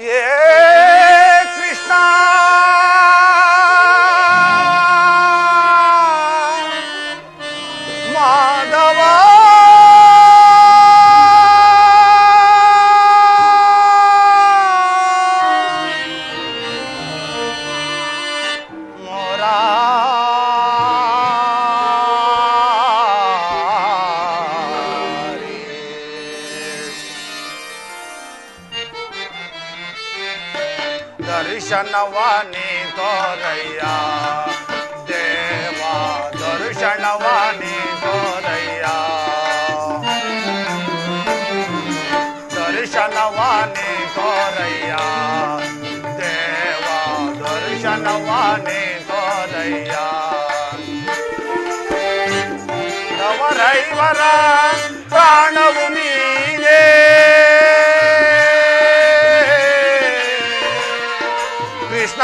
Yeah. తారా ప్రాణవు మీరే కృష్ణ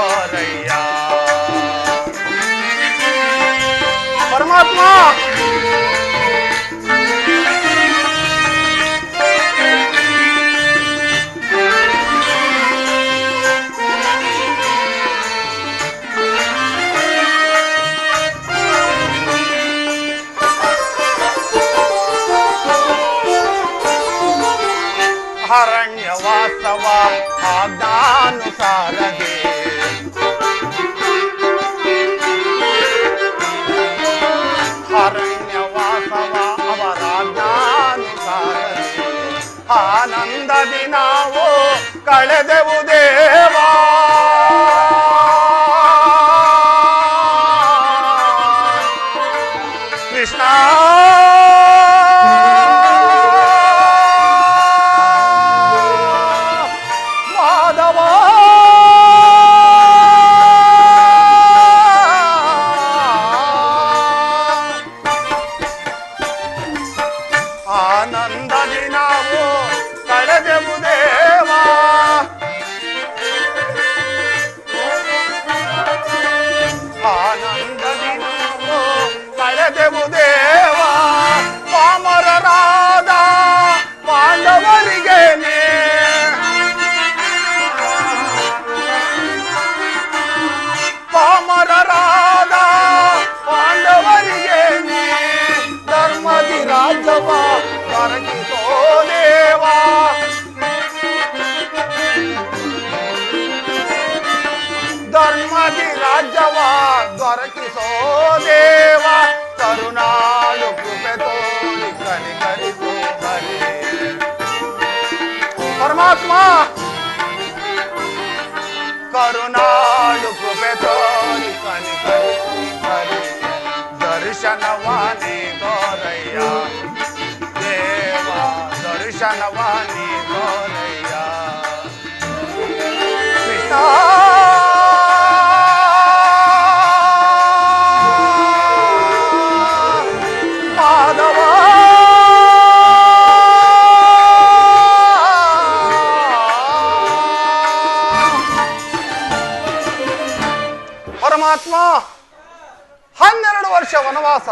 गौरैया। परमात्मा! हरण्य ಎಳೆದೆವು ದೇವಾ ಪರಮಾತ್ಮ, ಹನ್ನೆರಡು ವರ್ಷ ವನವಾಸ,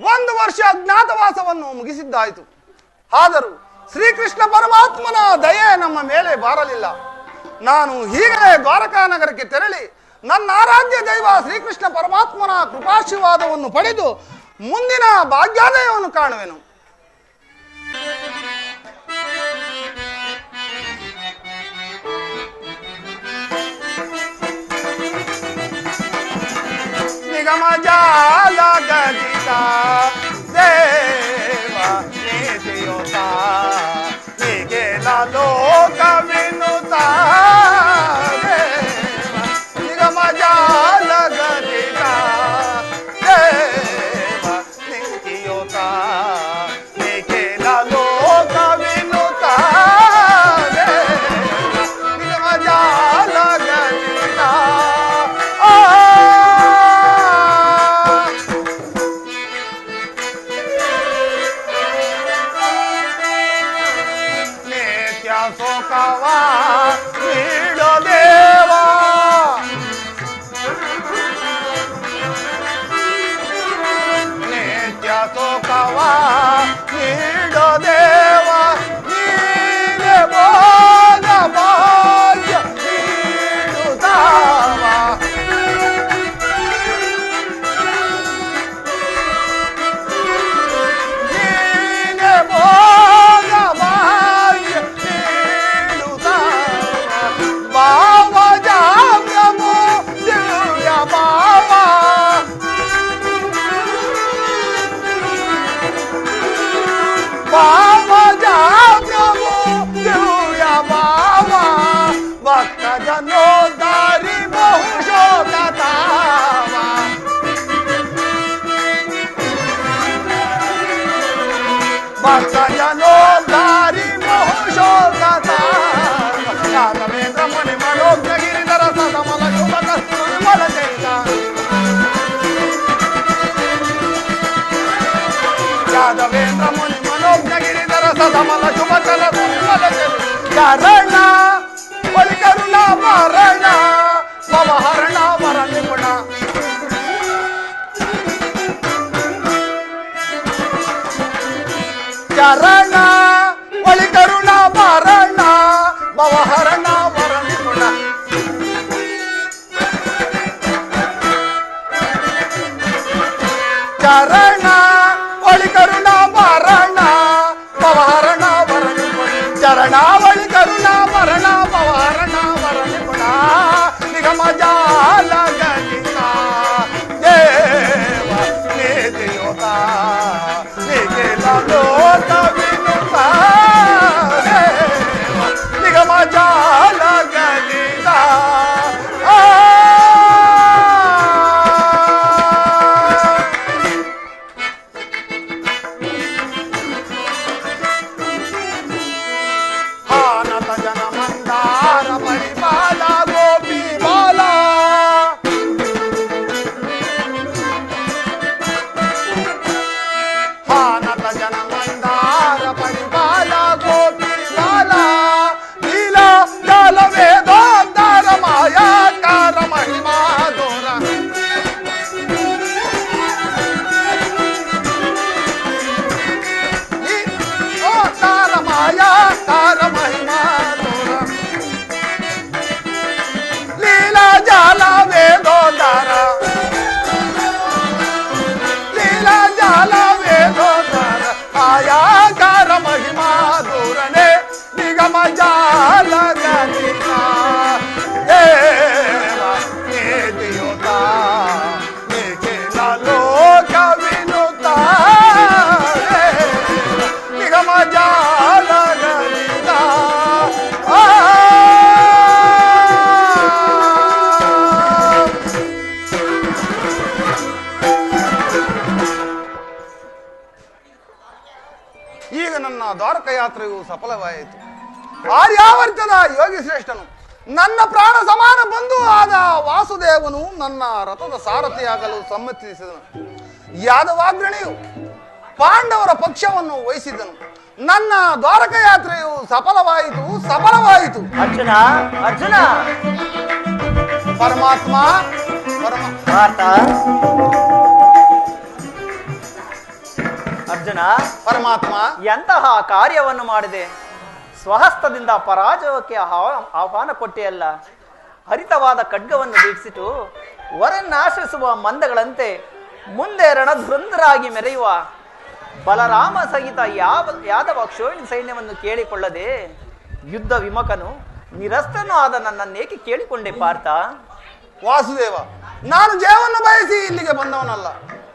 ಒಂದು ವರ್ಷ ಅಜ್ಞಾತವಾಸವನ್ನು ಮುಗಿಸಿದ್ದಾಯಿತು. ಆದರೂ ಶ್ರೀಕೃಷ್ಣ ಪರಮಾತ್ಮನ ದಯೆ ನಮ್ಮ ಮೇಲೆ ಬಾರಲಿಲ್ಲ. ನಾನು ಹೀಗೆ ದ್ವಾರಕಾನಗರಕ್ಕೆ ತೆರಳಿ ನನ್ನ ಆರಾಧ್ಯ ದೈವ ಶ್ರೀಕೃಷ್ಣ ಪರಮಾತ್ಮನ ಕೃಪಾಶೀರ್ವಾದವನ್ನು ಪಡೆದು ಮುಂದಿನ ಭಾಗ್ಯಾಲಯವನ್ನು ಕಾಣುವೆನು. ನಿಗಮ 那个脑袋里模糊着个大娃。把大家脑袋里模糊着个大娃，那个名字我你妈弄不起来，那个啥啥嘛了，就把个死的我来给他。Yada vendra moni manom giri dara sa dama la chuma chala suni mala chel. Yarana. ಮರಣ ಪವಹರಣ ವರ ನಿಪುಣ ಚರಣ ಒಳಿ ಕರುಣ ಮರಣ ಪವಹರಣ ವರ ನಿಪುಣ ಚರಣ ಒಳಿ ಕರುಣ ಮರಣ ಪವಹರಣ ವರ ನಿಪುಣ ಚರಣಾವಳಿ सजा ಸಫಲವಾಯಿತು. ಆರ್ಯಾವರ್ತದ ಯೋಗಿ ಶ್ರೇಷ್ಠನು ನನ್ನ ಪ್ರಾಣ ಸಮಾನ ಬಂಧು ಆದ ವಾಸುದೇವನು ನನ್ನ ರಥದ ಸಾರಥಿಯಾಗಲು ಸಮ್ಮತಿಸಿದನು. ಯಾದವಾಗ್ರಣಿಯು ಪಾಂಡವರ ಪಕ್ಷವನ್ನು ವಹಿಸಿದನು. ನನ್ನ ದ್ವಾರಕ ಯಾತ್ರೆಯು ಸಫಲವಾಯಿತು ಸಫಲವಾಯಿತು. ಅರ್ಜುನ ಅರ್ಜುನ. ಪರಮಾತ್ಮ ಪರಮಾತ್ಮ ಅರ್ಜುನ ಪರಮಾತ್ಮ. ಎಂತಹ ಕಾರ್ಯವನ್ನು ಮಾಡಿದೆ? ಸ್ವಹಸ್ತದಿಂದ ಪರಾಜಯಕ್ಕೆ ಆಹ್ವಾನ ಕೊಟ್ಟೆಯಲ್ಲ. ಹರಿತವಾದ ಖಡ್ಗವನ್ನು ಬೀಡಿಸಿತು ವರನ್ನಾಶ್ರಯಿಸುವ ಮಂದಗಳಂತೆ ಮುಂದೆ ರಣಧೃಂದರಾಗಿ ಮೆರೆಯುವ ಬಲರಾಮ ಸಹಿತ ಯಾವ ಯಾದವ ಕ್ಷೋಣಿ ಸೈನ್ಯವನ್ನು ಕೇಳಿಕೊಳ್ಳದೆ ಯುದ್ಧ ವಿಮಕನು ನಿರಸ್ತನೂ ಆದ ನನ್ನನ್ನೇಕೆ ಕೇಳಿಕೊಂಡೆ ಪಾರ್ಥ? ವಾಸುದೇವ ನಾನು ಜಯವನ್ನು ಬಯಸಿ ಇಲ್ಲಿಗೆ ಬಂದವನಲ್ಲ.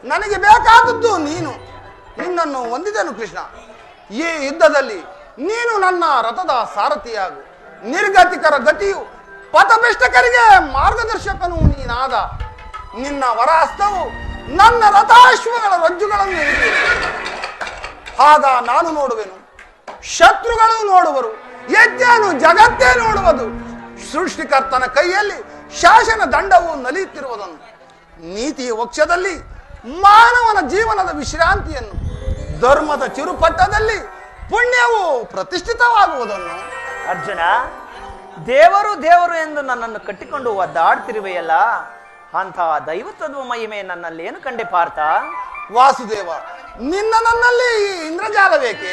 ನನಗೆ ಬೇಕಾದದ್ದು ನೀನು. ನಿನ್ನನ್ನು ಹೊಂದಿದನು ಕೃಷ್ಣ. ಈ ಯುದ್ಧದಲ್ಲಿ ನೀನು ನನ್ನ ರಥದ ಸಾರಥಿಯಾಗು. ನಿರ್ಗತಿಕರ ಗತಿಯು ಪಥಭಿಷ್ಟಕರಿಗೆ ಮಾರ್ಗದರ್ಶಕನು ನೀನಾದ. ನಿನ್ನ ವರಹಸ್ತವು ನನ್ನ ರಥಾಶ್ವಗಳ ರಜ್ಜುಗಳನ್ನು. ಆಗ ನಾನು ನೋಡುವೆನು, ಶತ್ರುಗಳು ನೋಡುವರು, ಯಜ್ಞನು ಜಗತ್ತೇ ನೋಡುವುದು. ಸೃಷ್ಟಿಕರ್ತನ ಕೈಯಲ್ಲಿ ಶಾಸನ ದಂಡವು ನಲಿಯುತ್ತಿರುವುದನ್ನು. ನೀತಿಯ ವಕ್ಷದಲ್ಲಿ ಮಾನವನ ಜೀವನದ ವಿಶ್ರಾಂತಿಯನ್ನು ಧರ್ಮದ ಚಿರುಪಟ್ಟದಲ್ಲಿ ಪುಣ್ಯವು ಪ್ರತಿಷ್ಠಿತವಾಗುವುದನ್ನು. ಅರ್ಜುನ ದೇವರು ದೇವರು ಎಂದು ನನ್ನನ್ನು ಕಟ್ಟಿಕೊಂಡು ಒದ್ದಾಡ್ತಿರುವೆಯಲ್ಲ ಅಂತಹ ದೈವತ್ವದ ಮಹಿಮೆ ನನ್ನಲ್ಲಿ ಏನು ಕಂಡೆ ಪಾರ್ಥ? ವಾಸುದೇವ ನಿನ್ನ ನನ್ನಲ್ಲಿ ಈ ಇಂದ್ರಜಾಲ ಬೇಕೆ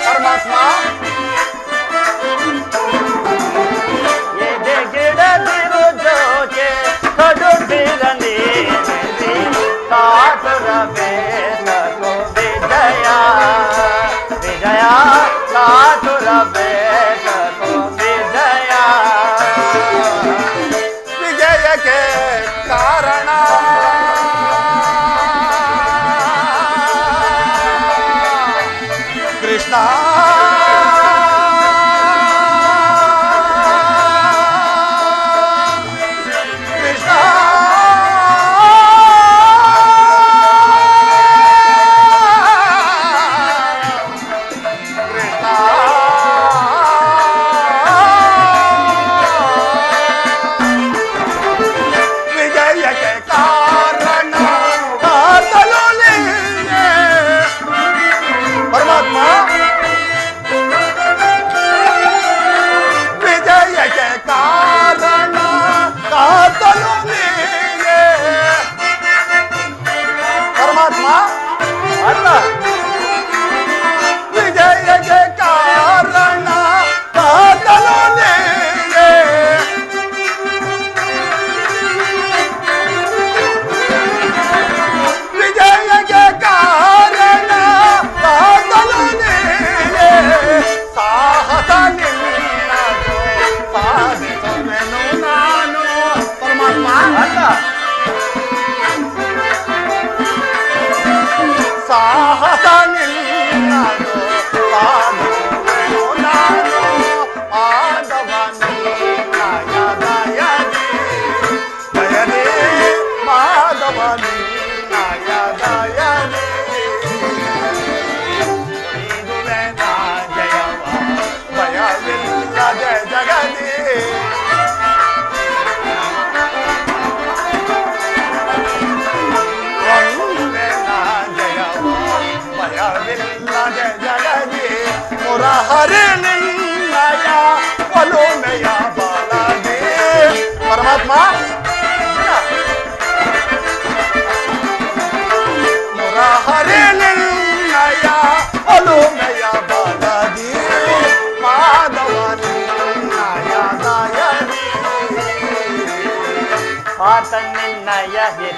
कर्मान काट रे कजो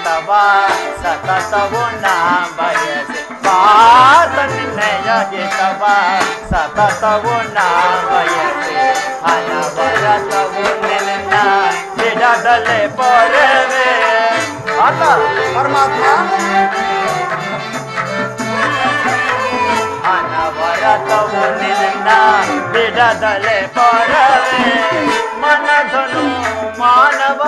ನಿನ್ನಯ ಹಿತವ ಸತತವು ನಾ ಬಯಸಿ ಆತ ನಿನ್ನಯ ಹಿತವ ಸತತವು ನಾ ಬಯಸಿ ಅನವರತವು ನಿನ್ನ ಬಿಡದಲೆ ಪೊರವೆ ಆತ ಪರಮಾತ್ಮ ಅನವರತವು ನಿನ್ನ ಬಿಡದಲೆ ಪೊರವೆ ಮನಧನು ಮಾನವ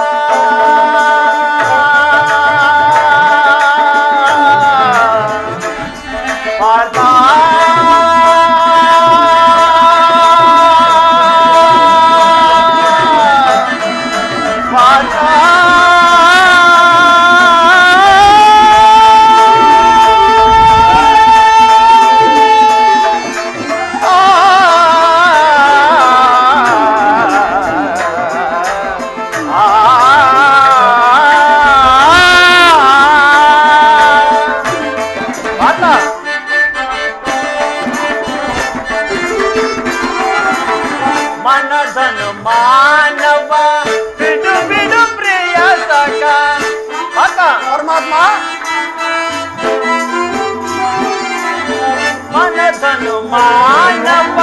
ಮಾನವ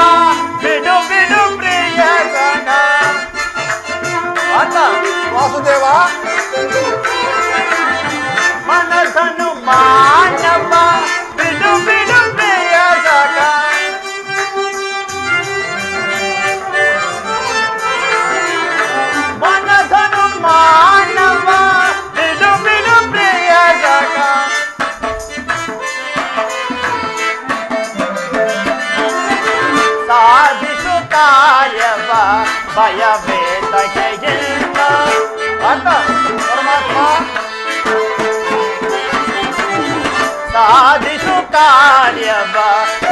ಬಿಡು ಬಿಡು ಪ್ರಿಯ ಸಖ ಅಕ್ಕ ವಾಸುದೇವ ಮನದನು ಮಾನವ Baya veda yeyilda Arda परमात्मा साधिषु कार्य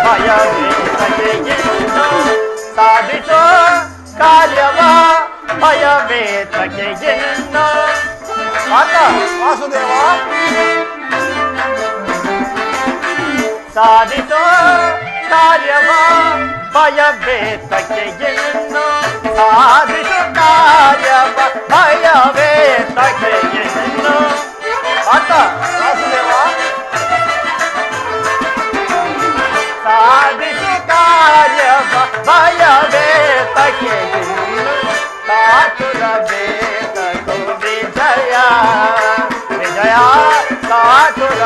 भय वेतयेयिन्दो साधिषु कार्य भय वेतयेयिन्दो अत वासुदेव साधिषु कार्य భయవే తగెయన్న సాధిషు కార్యవ భయవే తగెయన్న అత వాసుదేవా? సాధిషు కార్యవ భయవే తగెయన్న కాతుల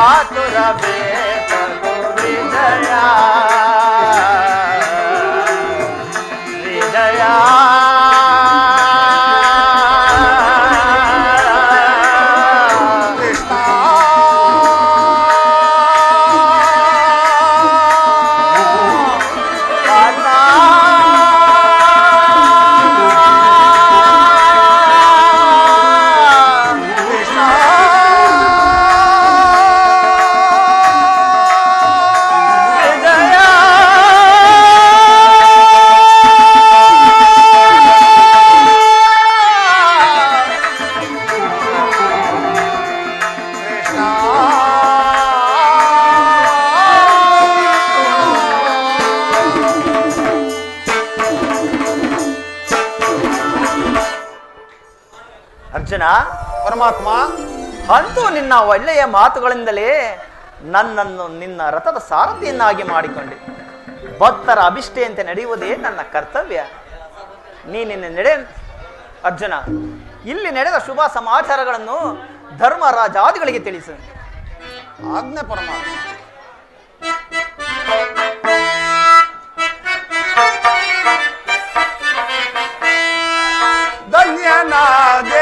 तुरबे प्रभु विजया ಅರ್ಜುನ, ಪರಮಾತ್ಮ, ಅಂತೂ ನಿನ್ನ ಒಳ್ಳೆಯ ಮಾತುಗಳಿಂದಲೇ ನನ್ನನ್ನು ನಿನ್ನ ರಥದ ಸಾರಥಿಯನ್ನಾಗಿ ಮಾಡಿಕೊಂಡೆ. ಭಕ್ತರ ಅಭಿಷ್ಠೆಯಂತೆ ನಡೆಯುವುದೇ ನನ್ನ ಕರ್ತವ್ಯ. ನೀ ನಿನ್ನ ನಡೆ, ಅರ್ಜುನ, ಇಲ್ಲಿ ನಡೆದ ಶುಭ ಸಮಾಚಾರಗಳನ್ನು ಧರ್ಮರಾಜಾದಿಗಳಿಗೆ ತಿಳಿಸು. ಆಜ್ಞೆ ಪರಮಾತ್ಮ. ಧನ್ಯನಾದ